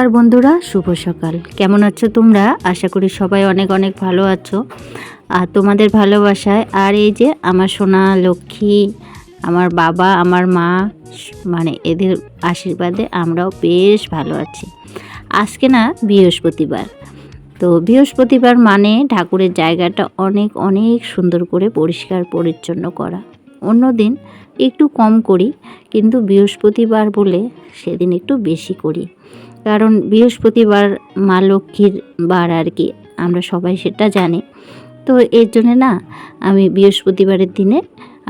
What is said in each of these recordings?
নমস্কার বন্ধুরা, শুভ সকাল। কেমন আছো তোমরা? আশা করি সবাই অনেক অনেক ভালো আছো। আর তোমাদের ভালোবাসায়, আর এই যে আমার সোনা, লক্ষ্মী, আমার বাবা, আমার মা মানে এদের আশীর্বাদে আমরাও বেশ ভালো আছি। আজকে না বৃহস্পতিবার। তো বৃহস্পতিবার মানে ঠাকুরের জায়গাটা অনেক অনেক সুন্দর করে পরিষ্কার, পরিচ্ছন্ন করা। অন্যদিন একটু কম করি, কিন্তু বৃহস্পতিবার বলে সেদিন একটু বেশি করি। কারণ বৃহস্পতিবার মা লক্ষ্মীর বার আর কি, আমরা সবাই সেটা জানি। তো এর জন্যে না, আমি বৃহস্পতিবারের দিনে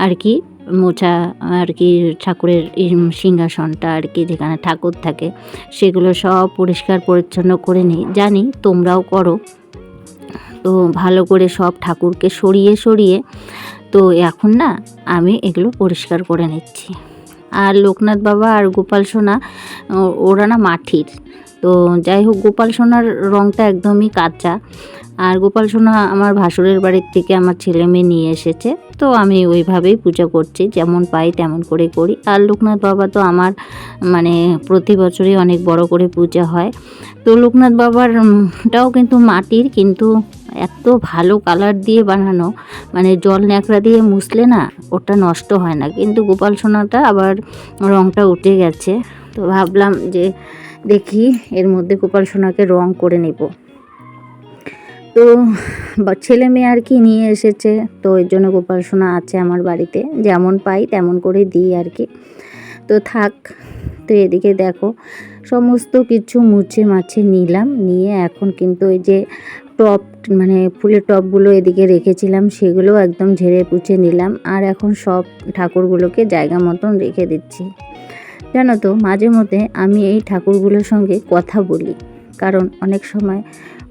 আর কি মোছা আর কি ঠাকুরের সিংহাসনটা আর কি যেখানে ঠাকুর থাকে, সেগুলো সব পরিষ্কার পরিচ্ছন্ন করে নিই। জানি তোমরাও করো। তো ভালো করে সব ঠাকুরকে সরিয়ে সরিয়ে তো এখন না আমি এগুলো পরিষ্কার করে নিচ্ছি। আর লোকনাথ বাবা আর গোপাল সোনা ওরা না মাটির তো যাই হোক গোপাল সোনার রঙটা একদমই কাঁচা। আর গোপাল সোনা আমার ভাসুরের বাড়ির থেকে আমার ছেলে মেয়ে নিয়ে এসেছে। তো আমি ওইভাবেই পূজা করছি যেমন পাই তেমন করে করি। আর লোকনাথ বাবা তো আমার মানে প্রতি বছরই অনেক বড় করে পূজা হয়। তো লোকনাথ বাবার উম, টাও কিন্তু মাটির কিন্তু এত ভালো কালার দিয়ে বানানো মানে জল ন্যাকড়া দিয়ে মুছলে না ওটা নষ্ট হয় না। কিন্তু গোপাল সোনাটা আবার রঙটা উঠে গেছে। তো ভাবলাম যে দেখি এর মধ্যে গোপাল সোনাকে রং করে নেব। তো ছেলে মেয়ে আর কি নিয়ে এসেছে, তো ওই জন্য গোপাল সোনা আছে আমার বাড়িতে। যেমন পাই তেমন করে দিই আর কি। তো থাক, তো এদিকে দেখো, সমস্ত কিছু মুছে মাছে নিলাম, নিয়ে এখন কিন্তু ওই যে টপ মানে ফুলের টপগুলো এদিকে রেখেছিলাম, সেগুলো একদম ঝেড়ে পুছে নিলাম। আর এখন সব ঠাকুরগুলোকে জায়গা মতন রেখে দিচ্ছি। জানো তো, মাঝে মধ্যে আমি এই ঠাকুরগুলোর সঙ্গে কথা বলি। কারণ অনেক সময়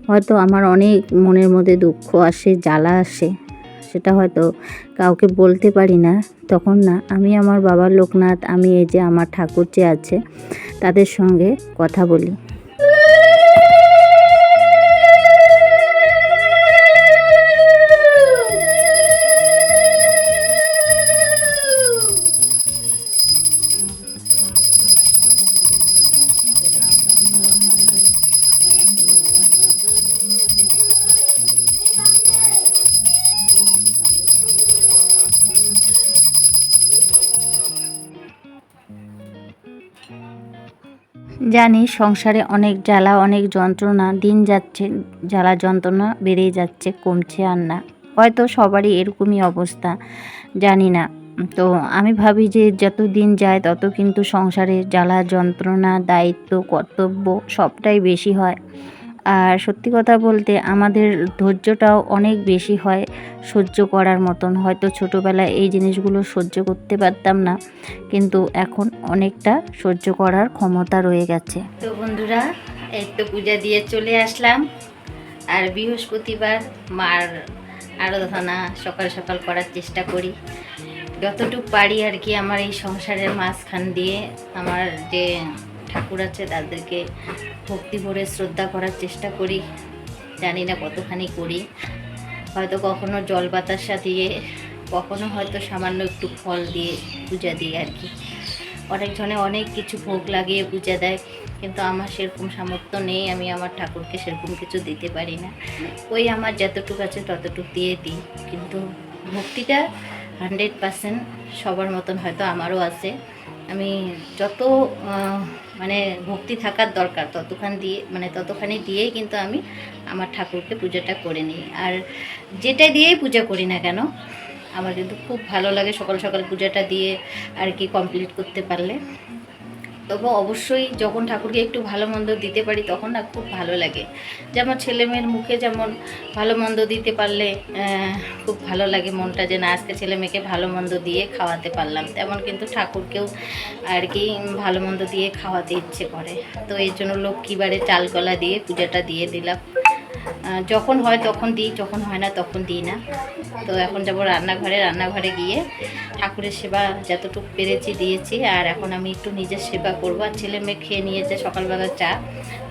হয়তো আমার অনেক মনের মধ্যে দুঃখ আসে, জ্বালা আসে। সেটা হয়তো কাউকে বলতে পারি না। তখন না, আমি আমার বাবা লোকনাথ, আমি এই যে আমার ঠাকুর যে আছে, তাদের সঙ্গে কথা বলি। জানি সংসারে অনেক জ্বালা, অনেক যন্ত্রণা, দিন যাচ্ছে, জ্বালা যন্ত্রণা বেড়েই যাচ্ছে, কমছে আর না। হয়তো সবারই এরকমই অবস্থা, জানি না। তো আমি ভাবি যে যত দিন যায় তত কিন্তু সংসারে জ্বালা, যন্ত্রণা, দায়িত্ব, কর্তব্য সবটাই বেশি হয়। আর সত্যি কথা বলতে আমাদের ধৈর্যটাও অনেক বেশি হয় সহ্য করার মতন। হয়তো ছোটোবেলায় এই জিনিসগুলো সহ্য করতে পারতাম না, কিন্তু এখন অনেকটা সহ্য করার ক্ষমতা রয়ে গেছে। তো বন্ধুরা, এই তো পূজা দিয়ে চলে আসলাম। আর বৃহস্পতিবার মার আরাধনা সকাল সকাল করার চেষ্টা করি। যতটুকু পারি আর কি আমার এই সংসারের মাঝখান দিয়ে, আমার যে ঠাকুর আছে, তাদেরকে ভক্তি ভরে শ্রদ্ধা করার চেষ্টা করি। জানি না কতখানি করি। হয়তো কখনো জল বাতাসা দিয়ে, কখনো হয়তো সামান্য একটু ফল দিয়ে পূজা দিই আর কি। অনেকজনে অনেক কিছু ভোগ লাগিয়ে পূজা দেয়, কিন্তু আমার সেরকম সামর্থ্য নেই, আমি আমার ঠাকুরকে সেরকম কিছু দিতে পারি না। ওই আমার যতটুকু আছে ততটুকু দিয়ে দিই, কিন্তু ভক্তিটা হান্ড্রেড পার্সেন্ট সবার মতন হয়তো আমারও আছে। আমি যত মানে ভক্তি থাকার দরকার, ততখান দিয়ে মানে ততখানি দিয়েই কিন্তু আমি আমার ঠাকুরকে পূজাটা করে নিই। আর যেটা দিয়েই পূজা করি না কেন, আমার কিন্তু খুব ভালো লাগে সকাল সকাল পূজাটা দিয়ে আর কি কমপ্লিট করতে পারলে। তবে অবশ্যই যখন ঠাকুরকে একটু ভালো মন্দ দিতে পারি, তখন না খুব ভালো লাগে। যেমন ছেলে মেয়ের মুখে যেমন ভালো মন্দ দিতে পারলে খুব ভালো লাগে মনটা যে না, আজকে ছেলে মেয়েকে ভালো মন্দ দিয়ে খাওয়াতে পারলাম। তেমন কিন্তু ঠাকুরকেও আর কি ভালো মন্দ দিয়ে খাওয়াতে ইচ্ছে করে। তো এই জন্য লক্ষ্মীবারে চাল কলা দিয়ে পূজাটা দিয়ে দিলাম। যখন হয় তখন দিই, যখন হয় না তখন দিই না। তো এখন যাব রান্নাঘরে। রান্নাঘরে গিয়ে ঠাকুরের সেবা যতটুকু পেরেছি দিয়েছি, আর এখন আমি একটু নিজের সেবা করব। আর ছেলে মেয়ে খেয়ে নিয়েছে সকালবেলা চা,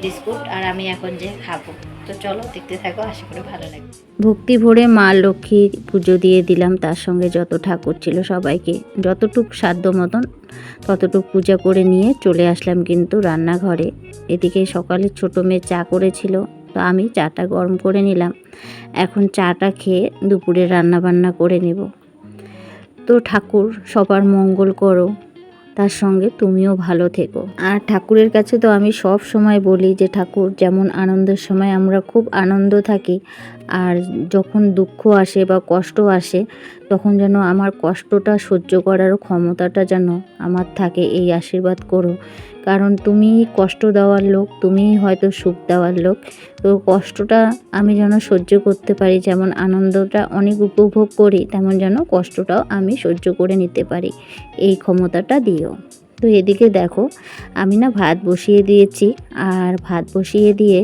বিস্কুট, আর আমি এখন যে খাব। তো চলো দেখতে থাকো, আশা করি ভালো লাগবে। ভক্তি ভরে মা লক্ষ্মীর পুজো দিয়ে দিলাম, তার সঙ্গে যত ঠাকুর ছিল সবাইকে। যতটুক সাধ্য মতন ততটুক পূজা করে নিয়ে চলে আসলাম কিন্তু রান্নাঘরে। এদিকে সকালে ছোটো মেয়ে চা করেছিল, তো আমি চাটা গরম করে নিলাম। এখন চাটা খেয়ে দুপুরে রান্না বান্না করে নেব। তো ঠাকুর, সবার মঙ্গল করো। তার সঙ্গে তুমিও ভালো থেকো। আর ঠাকুরের কাছে তো আমি সব সময় বলি যে, ঠাকুর, যেমন আনন্দের সময় আমরা খুব আনন্দ থাকি, আর যখন দুঃখ আসে বা কষ্ট আসে তখন যেন আমার কষ্টটা সহ্য করার ক্ষমতাটা যেন আমার থাকে, এই আশীর্বাদ করো। কারণ তুমি কষ্ট দেওয়ার লোক, তুমিই হয়তো সুখ দেওয়ার লোক। তো কষ্টটা আমি যেন সহ্য করতে পারি, যেমন আনন্দটা অনেক উপভোগ করি, তেমন যেন কষ্টটাও আমি সহ্য করে নিতে পারি। এই ক্ষমতাটা দিও। তো এদিকে দেখো, আমি না ভাত বসিয়ে দিয়েছি, আর ভাত বসিয়ে দিয়ে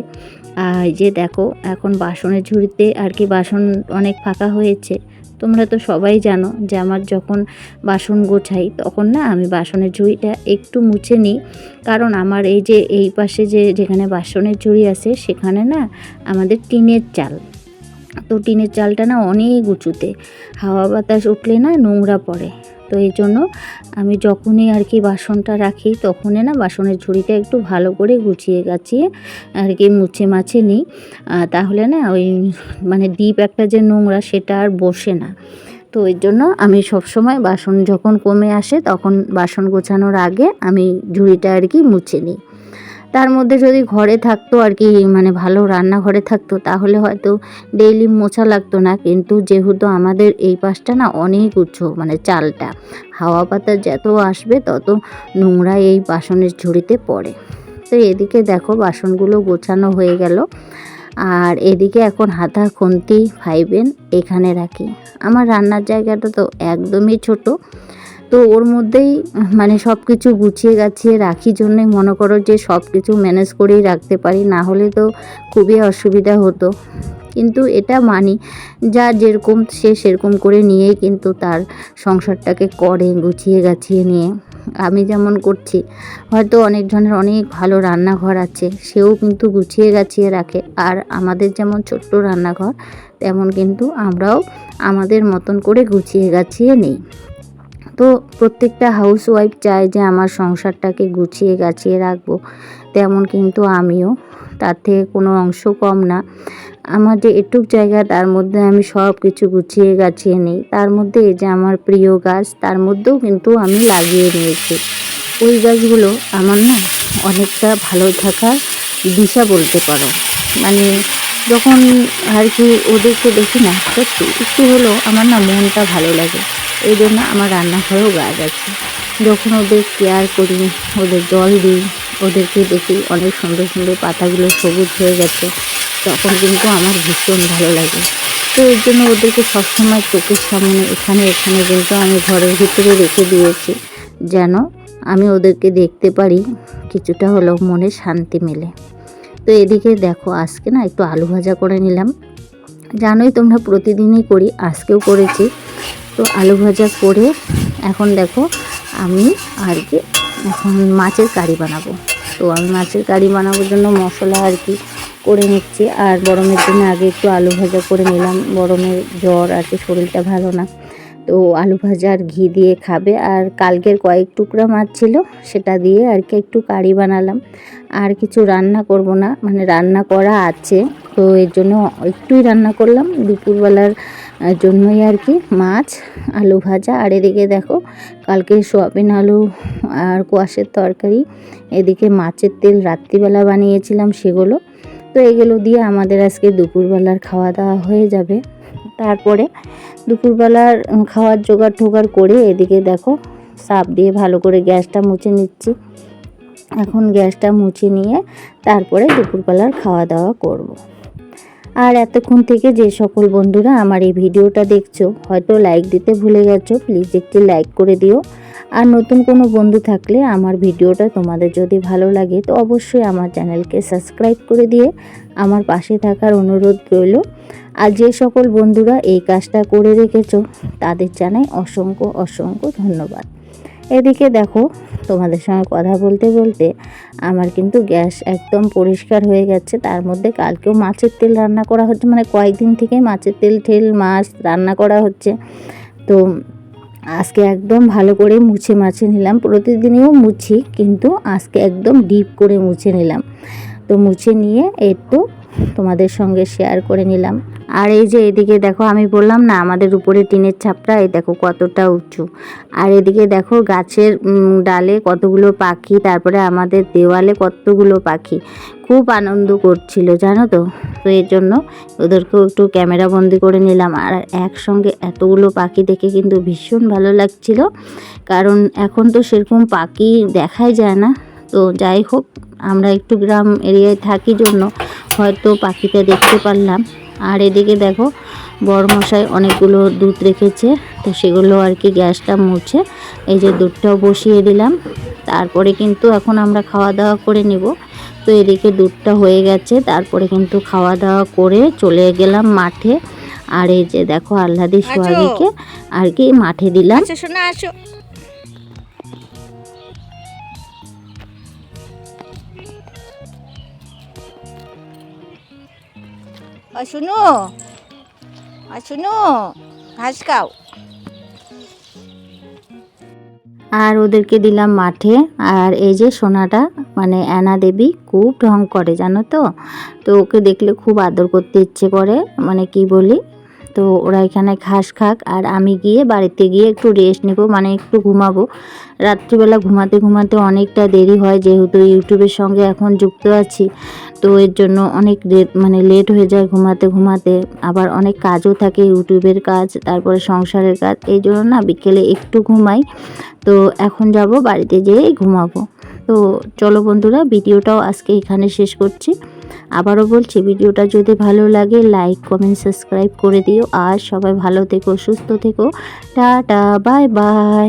আর যে দেখো, এখন বাসনের ঝুড়িতে আর কি বাসন অনেক ফাঁকা হয়েছে। তোমরা তো সবাই জানো যে আমার যখন বাসন গোছাই, তখন না আমি বাসনের ঝুড়িটা একটু মুছে নিই। কারণ আমার এই যে, এই পাশে যে, যেখানে বাসনের ঝুড়ি আছে, সেখানে না আমাদের টিনের চাল। তো টিনের চালটা না অনেক উঁচুতে, হাওয়া বাতাস উঠলে না নোংরা পড়ে। তো এই জন্য আমি যখনই আর কি বাসনটা রাখি তখনই না বাসনের ঝুড়িটা একটু ভালো করে গুছিয়ে গাছিয়ে আর কি মুছে মাছে নিই। তাহলে না ওই মানে ডিপ একটা যে নোংরা সেটা আর বসে না। তো ওই জন্য আমি সবসময় বাসন যখন কমে আসে তখন বাসন গোছানোর আগে আমি ঝুড়িটা আর কি মুছে নিই। তার মধ্যে যদি ঘরে থাকতো আর কি মানে ভালো রান্নাঘরে থাকতো, তাহলে হয়তো ডেইলি মোছা লাগতো না। কিন্তু যেহেতু আমাদের এই পাশটা না অনেক উঁচু মানে চালটা, হাওয়া পাতা যত আসবে তত নোংরা এই বাসনের ঝুড়িতে পড়ে। তো এদিকে দেখো বাসনগুলো গোছানো হয়ে গেল। আর এদিকে এখন হাতা খুন্তি ফাইবেন এখানে রাখি। আমার রান্নার জায়গাটা তো একদমই ছোট। তো ওর মধ্যেই মানে সব কিছু গুছিয়ে গাছিয়ে রাখি জন্যই মনে করো যে সব কিছু ম্যানেজ করেই রাখতে পারি, না হলে তো খুবই অসুবিধা হতো। কিন্তু এটা মানি, যা যেরকম সে সেরকম করে নিয়েই কিন্তু তার সংসারটাকে করে গুছিয়ে গাছিয়ে নিয়ে। আমি যেমন করছি, হয়তো অনেক জনের অনেক ভালো রান্নাঘর আছে, সেও কিন্তু গুছিয়ে গাছিয়ে রাখে। আর আমাদের যেমন ছোট্ট রান্নাঘর, তেমন কিন্তু আমরাও আমাদের মতন করে গুছিয়ে গাছিয়ে নেই। তো প্রত্যেকটা হাউস ওয়াইফ চায় যে আমার সংসারটাকে গুছিয়ে গাছিয়ে রাখব। তেমন কিন্তু আমিও, তার থেকে কোনো অংশ কম না। আমার যে এটুক জায়গা, তার মধ্যে আমি সব কিছু গুছিয়ে গাছিয়ে নিই। তার মধ্যে এই যে আমার প্রিয় গাছ, তার মধ্যেও কিন্তু আমি লাগিয়ে নিয়েছি। ওই গাছগুলো আমার না অনেকটা ভালো থাকার দিশা বলতে পারো। মানে যখন আর কি ওদেরকে দেখি না, সত্যি একটু হলেও আমার না মনটা ভালো লাগে। এই জন্য আমার রান্নাঘরেও গাছ আছে। যখন ওদের কেয়ার করি, ওদের জল দিই, ওদেরকে দেখি অনেক সুন্দর সুন্দর পাতাগুলো সবুজ হয়ে গেছে, তখন কিন্তু আমার ভীষণ ভালো লাগে। তো এর জন্য ওদেরকে সবসময় চোখের সামনে, এখানে এখানে কিন্তু আমি ঘরের ভিতরে রেখে দিয়েছি, যেন আমি ওদেরকে দেখতে পারি, কিছুটা হলেও মনে শান্তি মেলে। তো এদিকে দেখো, আজকে না একটু আলু ভাজা করে নিলাম। জানোই তোমরা প্রতিদিনই করি, আজকেও করেছি। তো আলু ভাজা করে এখন দেখো আমি আর কি এখন মাছের কারি বানাবো। তো আমি মাছের কারি বানানোর জন্য মশলা আর কি করে নিচ্ছি। আর গরমের জন্য আগে একটু আলু ভাজা করে নিলাম। গরমের জ্বর আর কি শরীরটা ভালো না। তো আলু ভাজা আর ঘি দিয়ে খাবে। আর কালকের কয়েক টুকরা মাছ ছিল, সেটা দিয়ে আর কি একটু কারি বানালাম। আর কিছু রান্না করব না মানে রান্না করা আছে। তো এর জন্য একটুই রান্না করলাম। দুপুরবেলার জন্যই আর কি মাছ, আলু ভাজা। আর এদিকে দেখো, কালকে সোয়াবিন আলু আর কোয়াশের তরকারি। এদিকে মাছের তেল রাত্রিবেলা বানিয়েছিলাম সেগুলো। তো এগুলো দিয়ে আমাদের আজকে দুপুরবেলার খাওয়া দাওয়া হয়ে যাবে। তারপরে দুপুরবেলার খাওয়ার জোগাড় টোগাড় করে এদিকে দেখো, সাপ দিয়ে ভালো করে গ্যাসটা মুছে নিচ্ছি। এখন গ্যাসটা মুছে নিয়ে তারপরে দুপুরবেলার খাওয়া দাওয়া করব। আর এতক্ষণ থেকে যে সকল বন্ধুরা আমার এই ভিডিওটা দেখছ, হয়তো লাইক দিতে ভুলে গেছো প্লিজ একটি লাইক করে দিও। আর নতুন কোনো বন্ধু থাকলে আমার ভিডিওটা তোমাদের যদি ভালো লাগে, তো অবশ্যই আমার চ্যানেলকে সাবস্ক্রাইব করে দিয়ে আমার পাশে থাকার অনুরোধ রইল। আর যে সকল বন্ধুরা এই কাজটা করে রেখেছো, তাদের জানাই অসংখ্য অসংখ্য ধন্যবাদ। এদিকে দেখো, তোমাদের সঙ্গে কথা বলতে বলতে আমার কিন্তু গ্যাস একদম পরিষ্কার হয়ে গেছে। তার মধ্যে কালকেও মাছের তেল রান্না করা হচ্ছে মানে কয়েকদিন থেকে মাছের তেল, ঠেল, মাছ রান্না করা হচ্ছে। তো আজকে একদম ভালো করে মুছে মাছে নিলাম, প্রতিদিনও মুছি, কিন্তু আজকে একদম ডিপ করে মুছে নিলাম। তো মুছে নিয়ে একটু তোমাদের সঙ্গে শেয়ার করে নিলাম। আর এই যে এদিকে দেখো, আমি বললাম না, আমাদের উপরে টিনের ছাপটা, এই দেখো কতটা উঁচু। আর এদিকে দেখো গাছের ডালে কতগুলো পাখি, তারপরে আমাদের দেওয়ালে কতগুলো পাখি। খুব আনন্দ করছিল, জানো তো? তো এর জন্য ওদেরকেও একটু ক্যামেরা বন্দি করে নিলাম। আর একসঙ্গে এতগুলো পাখি দেখে কিন্তু ভীষণ ভালো লাগছিল। কারণ এখন তো সেরকম পাখি দেখাই যায় না। তো যাই হোক, আমরা একটু গ্রাম এরিয়ায় থাকি জন্য। হয়তো পাখিটা দেখতে পারলাম। আর এদিকে দেখো বড়মশাই অনেকগুলো দুধ রেখেছে তো সেগুলো আর কি গ্যাসটা মুছে এই যে দুধটাও বসিয়ে দিলাম। তারপরে কিন্তু এখন আমরা খাওয়া দাওয়া করে নিব। তো এদিকে দুধটা হয়ে গেছে তারপরে কিন্তু খাওয়া দাওয়া করে চলে গেলাম মাঠে। আর এই যে দেখো আহ্লাদি সোহাগীকে আর কি মাঠে দিলাম। আচ্ছা শোনা আসো শুনো। শুনো। ঘাস খাও। আর ওদেরকে দিলাম মাঠে। আর এই যে সোনাটা মানে অ্যানা দেবী খুব ঢং করে, জানো তো? তো ওকে দেখলে খুব আদর করতে ইচ্ছে করে মানে কি বলি? তো ওরা এখানে ঘাস খাক, আর আমি গিয়ে বাড়িতে গিয়ে একটু রেস্ট নেব মানে একটু ঘুমাবো। রাত্রিবেলা ঘুমাতে ঘুমাতে অনেকটা দেরি হয়, যেহেতু ইউটিউবের সঙ্গে এখন যুক্ত আছি। তো এর জন্য অনেক মানে লেট হয়ে যায় ঘুমাতে ঘুমাতে। আবার অনেক কাজও থাকে, ইউটিউবের কাজ, তারপরে সংসারের কাজ। এই জন্য না বিকেলে একটু ঘুমাই। তো এখন যাব বাড়িতে যেয়ে ঘুমাবো। তো চলো বন্ধুরা, ভিডিওটাও আজকে এখানে শেষ করছি। আবারও বলছি, ভিডিওটা যদি ভালো লাগে লাইক কমেন্ট সাবস্ক্রাইব করে দিও। আর সবাই ভালো থেকো, সুস্থ থেকো। Tata bye bye